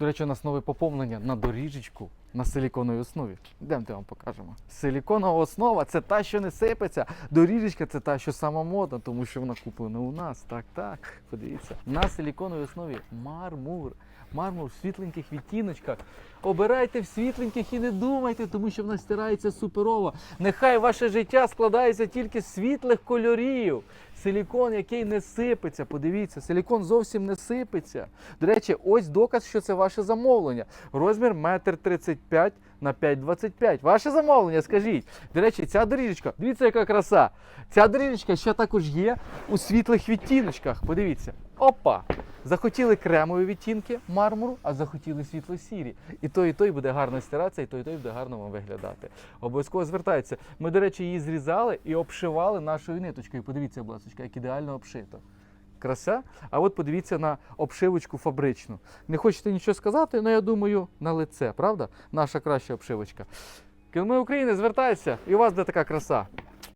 До речі, у нас нове поповнення на доріжечку на силіконовій основі. Йдемте вам покажемо. Силіконова основа це та, що не сипеться. Доріжечка це та, що сама модна, тому що вона куплена у нас. Так, так. Подивіться. На силіконовій основі мармур. Мармур в світленьких відтіночках. Обирайте в світленьких і не думайте, тому що вона стирається суперово. Нехай ваше життя складається тільки з світлих кольорів. Силікон, який не сипеться. Подивіться, силікон зовсім не сипеться. До речі, ось доказ, що це ваше замовлення. Розмір 1,35 м на 5,25. Ваше замовлення, скажіть. До речі, ця доріжечка, дивіться, яка краса. Ця доріжечка ще також є у світлих відтіночках. Подивіться. Опа! Захотіли кремові відтінки мармуру, а захотіли світло-сірі. І той, і той буде гарно стиратися, і той, і той буде гарно вам виглядати. Обов'язково звертайтеся. Ми, до речі, її зрізали і обшивали нашою ниточкою. Подивіться, будь ласка, як ідеально обшито. Краса. А от подивіться на обшивочку фабричну. Не хочете нічого сказати, але я думаю, на лице, правда? Наша краща обшивочка. Килми України, звертайся, і у вас де така краса.